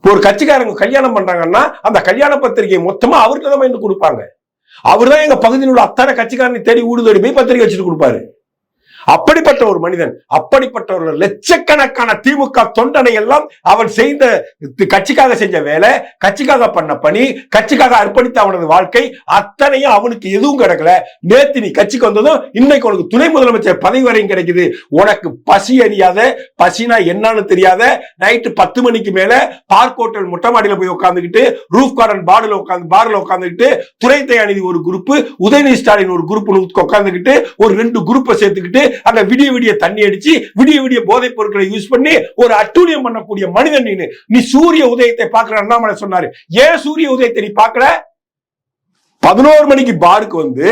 ஒரு கட்சிக்காரங்க கல்யாணம் பண்றாங்கன்னா அந்த கல்யாண பத்திரிகை மொத்தமா அவர்கிட்ட தான் கொடுப்பாங்க. அவர் தான் எங்க பகுதியில் உள்ள அத்தனை கட்சிக்காரனை தேடி ஊடுதோடி போய் பத்திரிகை வச்சுட்டு கொடுப்பாரு. அப்படிப்பட்ட ஒரு மனிதன் அப்படிப்பட்ட ஒரு லட்சக்கணக்கான திமுக தொண்டனை எல்லாம் அவன் செய்த கட்சிக்காக செஞ்ச வேலை கட்சிக்காக பண்ண பணி கட்சிக்காக அர்ப்பணித்த அவனது வாழ்க்கை அத்தனையும் அவனுக்கு எதுவும் கிடைக்கல. நேத்து நீ கட்சிக்கு வந்ததும் இன்னைக்கு உனக்கு துணை முதலமைச்சர் பதவி வரையும் கிடைக்குது. உனக்கு பசி அறியாத பசினா என்னன்னு தெரியாத நைட்டு பத்து மணிக்கு மேல பார்க் ஹோட்டல் முட்டை மாடியில போய் உட்காந்துக்கிட்டு ரூஃப் கார்டன் பார்ல உட்காந்து பார்ல உட்காந்துக்கிட்டு துறை தயாநிதி ஒரு குரூப் உதயநிதி ஸ்டாலின் ஒரு குரூப் உட்காந்துக்கிட்டு ஒரு ரெண்டு குரூப்பை சேர்த்துக்கிட்டு அங்க விடிய விடிய தண்ணி அடிச்சு விடிய விடிய போதைப் பொருட்களை யூஸ் பண்ணி ஒரு அட்டூழியம் பண்ணக்கூடிய மனிதன் நீ நீ சூரிய உதயத்தை பார்க்கிற அண்ணாமலை சொன்னாரு. ஏன் சூரிய உதயத்தை நீ பார்க்கல? பதினோரு மணிக்கு பாருக்கு வந்து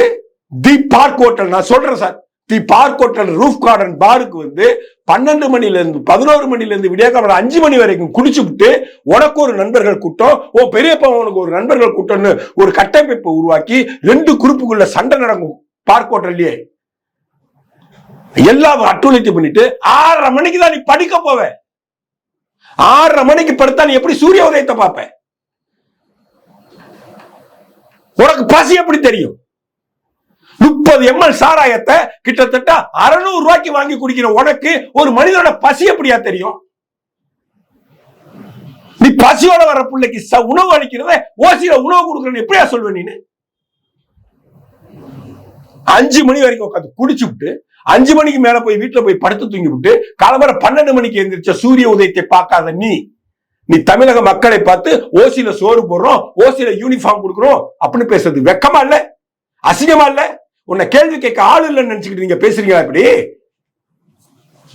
தி பார்க் ஹோட்டல் நான் சொல்றேன் sir the park hotel roof garden பாருக்கு வந்து பன்னெண்டு மணில இருந்து பதினோரு மணில இருந்து விடிய காலம் அஞ்சு மணி வரைக்கும் குடிச்சு விட்டு உனக்கு ஒரு நண்பர்கள் கூட்டம் ஓ பெரியப்பா உனக்கு ஒரு நண்பர்கள் கூட்டம்னு ஒரு கட்டமைப்பை உருவாக்கி ரெண்டு குரூப்புக்குள்ள சண்டை நடக்கும் பார்க் ஹோட்டல்லையே. எல்லாம் அட்டுழித்து பண்ணிட்டு ஆறரை மணிக்கு தான் நீ படிக்க போவ. ஆறரை மணிக்கு படுத்தா நீ எப்படி சூரிய உதயத்தை பார்ப்ப? உனக்கு பசி எப்படி தெரியும்? முப்பது எம்எல் சாராயத்தை கிட்டத்தட்ட அறுநூறு ரூபாய்க்கு வாங்கி குடிக்கிற உனக்கு ஒரு மனிதனோட பசி எப்படியா தெரியும்? நீ பசியோட வர பிள்ளைக்கு உணவு அளிக்கிறத ஓசியில உணவு கொடுக்குறேன்னு எப்படியா சொல்வ நீ அஞ்சு மணி வரைக்கும் உட்காந்து குடிச்சு விட்டு அஞ்சு மணிக்கு மேல போய் வீட்டுல போய் படுத்து தூங்கி விட்டு காலம்பர பன்னெண்டு மணிக்கு எந்திரிச்ச சூரிய உதயத்தை பார்க்காத நீ. நீ தமிழக மக்களை பார்த்து ஓசியில சோறு போடுறோம் ஓசியில யூனிஃபார்ம் கொடுக்குறோம் அப்படின்னு பேசுறது வெக்கமா இல்ல? அசிங்கமா இல்ல? உன்னை கேள்வி கேட்க ஆள் இல்லைன்னு நினைச்சுக்கிட்டு நீங்க பேசுறீங்களா இப்படி?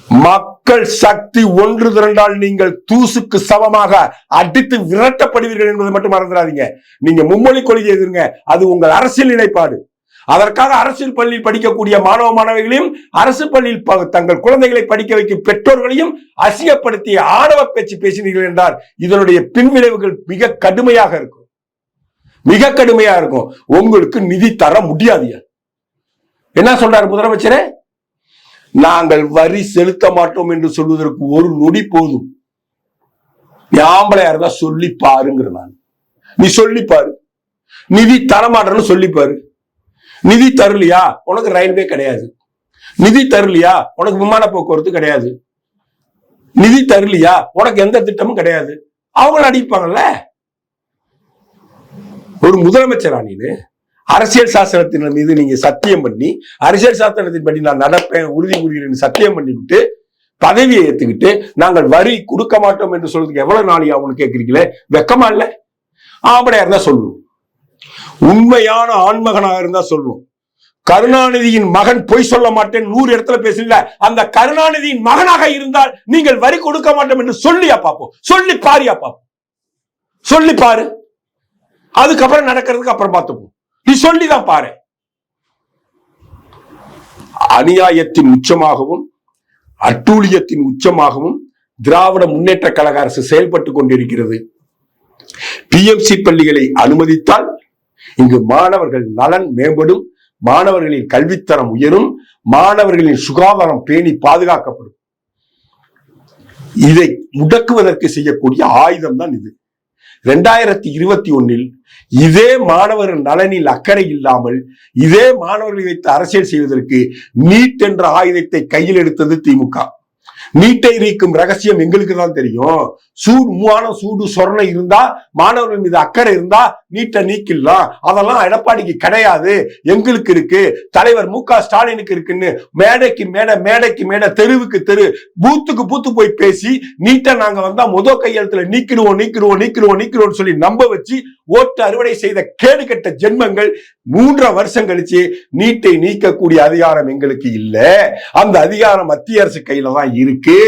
மக்கள் சக்தி ஒன்று திரண்டால் நீங்கள் தூசுக்கு சமமாக அடித்து விரட்டப்படுவீர்கள் என்பதை மட்டும் மறந்துடாதீங்க. நீங்க மும்மொழி கொள்கை எதிருங்க. அது உங்கள் அரசியல் நிலைப்பாடு. அதற்காக அரசியல் பள்ளியில் படிக்கக்கூடிய மாணவ மாணவிகளையும் அரசு பள்ளியில் ப- தங்கள் குழந்தைகளை படிக்க வைக்கும் பெற்றோர்களையும் அசிங்கப்படுத்திய ஆணவ பேச்சு பேசினீர்கள் என்றால் இதனுடைய பின்விளைவுகள் மிக கடுமையாக இருக்கும். மிக கடுமையா இருக்கும். உங்களுக்கு நிதி தர முடியாது. என்ன சொல்றாரு முதலமைச்சரே? நாங்கள் வரி செலுத்த மாட்டோம் என்று சொல்வதற்கு ஒரு நொடி போதும். ஆம்பளையா இருந்தா சொல்லி பாருங்கிற நான். நீ சொல்லி பாரு. நிதி தரமாட்டேன்னு சொல்லி பாரு. நிதி தரலையா உனக்கு ரயில்வே கிடையாது. நிதி தரலையா உனக்கு விமான போக்குவரத்து கிடையாது. நிதி தரலையா உனக்கு எந்த திட்டமும் கிடையாது. அவங்கள அடிப்பாங்கல்ல? ஒரு முதலமைச்சரா நீனு? அரசியல் சாசனத்தின் மீது நீங்க சத்தியம் பண்ணி அரசியல் சாசனத்தின் படி நான் நடப்பேன் உறுதி கூறுகிறேன் சத்தியம் பண்ணிவிட்டு பதவியை ஏத்துக்கிட்டு நாங்கள் வரி கொடுக்க மாட்டோம் என்று சொல்றதுக்கு எவ்வளவு நாளி அவனு கேட்கிறீங்களே வெக்கமா இல்ல? ஆம்படையா இருந்தா சொல்லுவோம் உண்மையான ஆண்மகனாக இருந்தா சொல்லணும் கருணாநிதியின் மகன் பொய் சொல்ல மாட்டேன் நூறு இடத்துல பேசல அந்த கருணாநிதியின் மகனாக இருந்தால் நீங்கள் வரி கொடுக்க மாட்டோம் என்று சொல்லியா பாப்போம். சொல்லி பாரியா பாப்போம். சொல்லி பாரு. அதுக்கப்புறம் நடக்கிறதுக்கு அப்புறம் பார்த்துப்போம். நீ சொல்லிதான் பாரு. அநியாயத்தின் உச்சமாகவும் அட்டூழியத்தின் உச்சமாகவும் திராவிட முன்னேற்ற கழக அரசு செயல்பட்டு கொண்டிருக்கிறது. பிஎம்சி பள்ளிகளை அனுமதித்தால் இங்கு மாணவர்கள் நலன் மேம்படும் மாணவர்களின் கல்வித்தரம் உயரும் மாணவர்களின் சுகாதாரம் பேணி பாதுகாக்கப்படும். இதை முடக்குவதற்கு செய்யக்கூடிய ஆயுதம் தான் இது. ரெண்டாயிரத்தி இருபத்தி ஒன்னில் இதே மாணவர் நலனில் அக்கறை இல்லாமல் இதே மாணவர்களை வைத்து அரசியல் செய்வதற்கு நீட் என்ற ஆயுதத்தை கையில் எடுத்தது திமுக நீட்டை நீக்கும் ரகசியம் எங்களுக்கு தான் தெரியும். சூடு மூவான சூடு சொரணை இருந்தா மாணவர்கள் மீது அக்கறை இருந்தா நீட்டை நீக்கிடலாம். அதெல்லாம் எடப்பாடிக்கு கிடையாது. எங்களுக்கு இருக்கு. தலைவர் மு க ஸ்டாலினுக்கு இருக்குன்னு மேடைக்கு மேடை மேடைக்கு மேடை தெருவுக்கு தெரு பூத்துக்கு பூத்து போய் பேசி நீட்டை நாங்க வந்தா முத கையெழுத்துல நீக்கிடுவோம் நீக்கிடுவோம் நீக்கிடுவோம் நீக்கிடுவோம் சொல்லி நம்ப வச்சு ஓட்டு அறுவடை செய்த கேடுகட்ட ஜென்மங்கள் மூன்றரை வருஷம் கழிச்சு நீட்டை நீக்கக்கூடிய அதிகாரம் எங்களுக்கு இல்லை. அந்த அதிகாரம் மத்திய அரசு கையில தான் இருக்கு.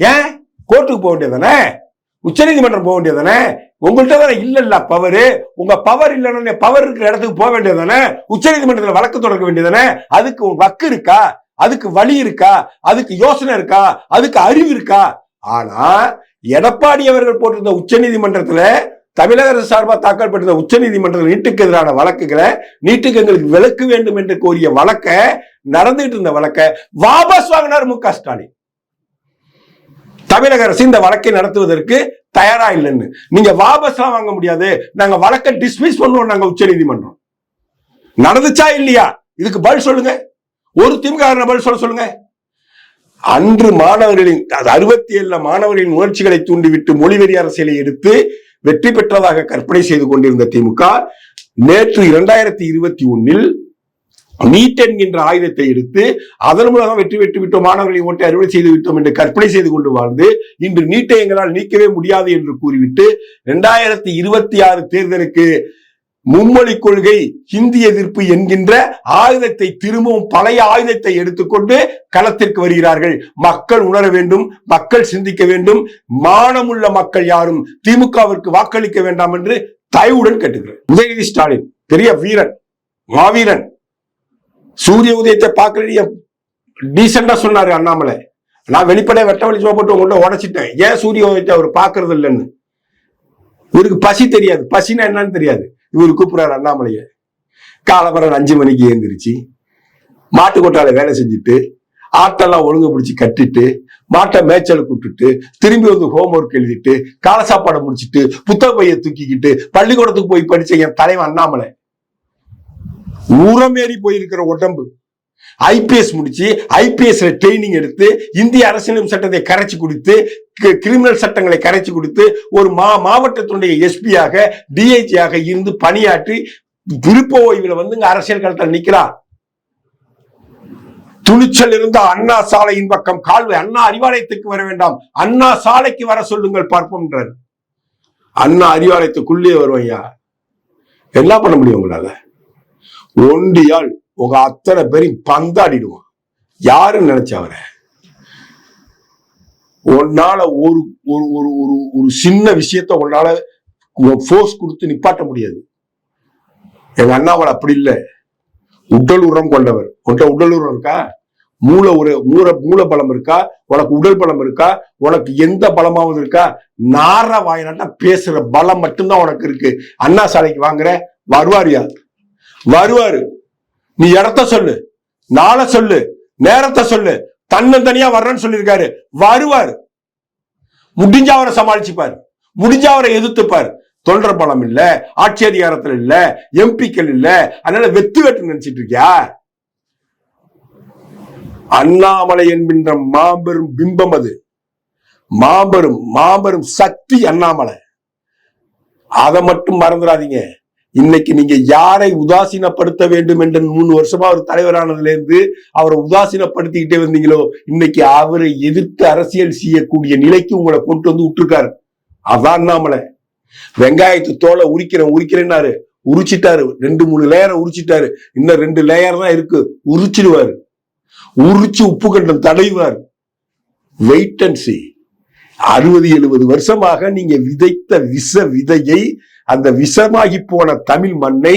ஏன்? கோர்ட்டுக்கு போக வேண்டியதானே உச்சநீதிமன்றம் போக வேண்டியதானே உங்கள்கிட்ட தானே இல்லைல்ல பவர் உங்க பவர் இல்லைன்னு பவர் இருக்கிற இடத்துக்கு போக வேண்டியதானே உச்சநீதிமன்றத்தில் வழக்கு தொடங்க வேண்டியதானே அதுக்கு வக்கு இருக்கா? அதுக்கு வழி இருக்கா? அதுக்கு யோசனை இருக்கா? அதுக்கு அறிவு இருக்கா? ஆனா எடப்பாடி அவர்கள் போட்டிருந்த உச்சநீதிமன்றத்துல தமிழக அரசு சார்பாக தாக்கல் பெற்ற உச்சநீதிமன்றத்தில் நீட்டுக்கு எதிரான வழக்குகளை நீட்டுக்கு எங்களுக்கு விலக்கு வேண்டும் என்று கோரிய வழக்க நடந்துட்டு இருந்த வழக்க வாபஸ் வாங்கினார் மு க ஸ்டாலின். தமிழக அரசு இந்த வழக்கை நடத்துவதற்கு தயாரா இல்லைன்னு. நீங்க வாபஸ்லாம் வாங்க முடியாது. நாங்க வழக்கை டிஸ்மிஸ் பண்ணுவோம் நாங்க உச்சநீதிமன்றம். நடந்துச்சா இல்லையா? இதுக்கு பதில் சொல்லுங்க. ஒரு திமுக பதில் சொல்ல சொல்லுங்க. அன்று மாணவர்களின் அறுபத்தி ஏழுல மாணவர்களின் உணர்ச்சிகளை தூண்டிவிட்டு மொழிவெறி அரசியலை எடுத்து வெற்றி பெற்றதாக கற்பனை செய்து கொண்டிருந்த திமுக நேற்று இரண்டாயிரத்தி இருபத்தி ஒன்னில் நீட் என்கின்ற ஆயுதத்தை எடுத்து அதன் மூலமாக வெற்றி பெற்று விட்டோம் மாணவர்களை ஓட்டை அறுவடை செய்து விட்டோம் என்று கற்பனை செய்து கொண்டு வாழ்ந்து இன்று நீட்டை எங்களால் நீக்கவே முடியாது என்று கூறிவிட்டு இரண்டாயிரத்தி இருபத்தி ஆறு தேர்தலுக்கு மும்மொழி கொள்கை ஹிந்தி எதிர்ப்பு என்கின்ற ஆயுதத்தை திரும்பவும் பழைய ஆயுதத்தை எடுத்துக்கொண்டு களத்திற்கு வருகிறார்கள். மக்கள் உணர வேண்டும் மக்கள் சிந்திக்க வேண்டும். மானமுள்ள மக்கள் யாரும் திமுகவிற்கு வாக்களிக்க வேண்டாம் என்று தயவுடன் கேட்டுக்கிறேன். உதயநிதி ஸ்டாலின் பெரிய வீரன் மாவீரன் சூரிய உதயத்தை பார்க்கலையே டீசெண்டா சொன்னாரு அண்ணாமலை. நான் வெளிப்படையா வெட்ட வெளிச்சமா போட்டு உங்கள்ட்ட உடைச்சிட்டேன். ஏன் சூரிய உதயத்தை அவர் பார்க்கறது இல்லைன்னு? இவருக்கு பசி தெரியாது. பசினா என்னன்னு தெரியாது. இவர் கூப்பிடுறாரு அண்ணாமலைய. காலம்பரம் அஞ்சு மணிக்கு ஏந்திரிச்சு. மாட்டு கொட்டால வேலை செஞ்சுட்டு ஆட்டெல்லாம் ஒழுங்கு பிடிச்சி கட்டிட்டு மாட்டை மேய்ச்சல் கூப்பிட்டுட்டு திரும்பி வந்து ஹோம்ஒர்க் எழுதிட்டு கால சாப்பாடை முடிச்சிட்டு புத்தக பைய தூக்கிக்கிட்டு பள்ளிக்கூடத்துக்கு போய் படிச்ச என் தலைவன் அண்ணாமலை. ஊரமேறி போயிருக்கிற உடம்பு. ஐபிஎஸ் முடிச்சு ஐபிஎஸ்ல ட்ரைனிங் எடுத்து இந்திய அரசியலமைப்பு சட்டத்தை கரைச்சி கொடுத்து கிரிமினல் சட்டங்களை கரைச்சி கொடுத்து ஒரு மா மாவட்டத்தினுடைய எஸ்பியாக டிஐஜியாக இருந்து பணியாற்றி விருப்ப ஓய்வில் வந்து இங்க அரசியல் களத்தில் நிற்கிறார் துணிச்சல் இருந்த அண்ணா சாலையின் பக்கம் கால்வை அண்ணா அறிவாலயத்துக்கு வர வேண்டாம். அண்ணா சாலைக்கு வர சொல்லுங்கள் பார்ப்போம்ன்றார் அண்ணா அறிவாலயத்துக்குள்ளே வருவையா என்ன பண்ண முடியும் உங்களால? ஒண்டியால் உங்க அத்தனை பேரையும் பந்தாடிடுவான். யாருன்னு நினைச்ச அவரை உன்னால ஒரு ஒரு ஒரு ஒரு ஒரு சின்ன விஷயத்த உன்னால ஃபோர்ஸ் கொடுத்து நிப்பாட்ட முடியாது. எங்க அண்ணாவளை அப்படி இல்லை. உடல் உரம் கொண்டவர். உன்ட்ட உடல் உரம் இருக்கா? மூல ஒரு மூல மூல பலம் இருக்கா? உனக்கு உடல் பலம் இருக்கா? உனக்கு எந்த பலமாவது இருக்கா? நார வாயினா பேசுற பலம் மட்டும்தான் உனக்கு இருக்கு. அண்ணா சாலைக்கு வாங்குற? வருவாரியா? வருவாரு. நீ இடத்த சொல்லு நாளை சொல்லு நேரத்தை சொல்லு தன்னந்தனியா வர்றேன்னு சொல்லியிருக்காரு. வருவார். முடிஞ்ச அவரை சமாளிச்சுப்பார். முடிஞ்ச அவரை எதிர்த்துப்பார். தொண்டர் பலம் இல்ல ஆட்சி அதிகாரத்தில் இல்ல எம்பிக்கள் இல்ல அதனால வெத்து வெட்டு நினைச்சிட்டு இருக்கியா? அண்ணாமலை என்கின்ற மாபெரும் பிம்பம் அது. மாபெரும் மாபெரும் சக்தி அண்ணாமலை. அதை மட்டும் மறந்துடாதீங்க. இன்னைக்கு நீங்க யாரை உதாசீனப்படுத்த வேண்டும் என்று மூணு வருஷமா அவர் தலைவரானதுல இருந்து அவரை உதாசீனப்படுத்திக்கிட்டே வந்தீங்களோ இன்னைக்கு அவரை எதிர்த்து அரசியல் செய்யக்கூடிய நிலைக்கு உங்களை கொண்டு வந்து விட்டுருக்காரு. அதான் அண்ணாமலை வெங்காயத்து தோலை உரிக்கிறேன் உரிக்கிறேன்னாரு. உரிச்சிட்டாரு. ரெண்டு மூணு லேயரை உரிச்சிட்டாரு. இன்னும் ரெண்டு லேயர் தான் இருக்கு. உரிச்சிடுவாரு. உரிச்சு உப்பு கண்டம் தடைவார் வெயிட் அண்ட் சி அறுபது எழுபது வருஷமாக நீங்க விதைத்த விஷ விதையை அந்த விஷமாகி போன தமிழ் மண்ணை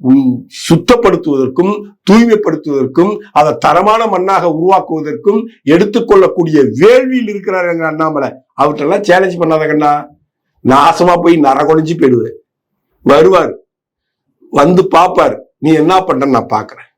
உம், சுத்தப்படுத்துவதற்கும் தூய்மைப்படுத்துவதற்கும் அதை தரமான மண்ணாக உருவாக்குவதற்கும் எடுத்துக்கொள்ளக்கூடிய வேள்வியில் இருக்கிறார் எங்க அண்ணாமலை. அவர்கிட்டலாம் சேலஞ்ச் பண்ணாத கண்ணா. நாசமா போய் நரகுடைஞ்சு போயிடுவேன். வருவார். வந்து பார்ப்பார். நீ என்ன பண்ணுறன்னு நான் பாக்குறேன்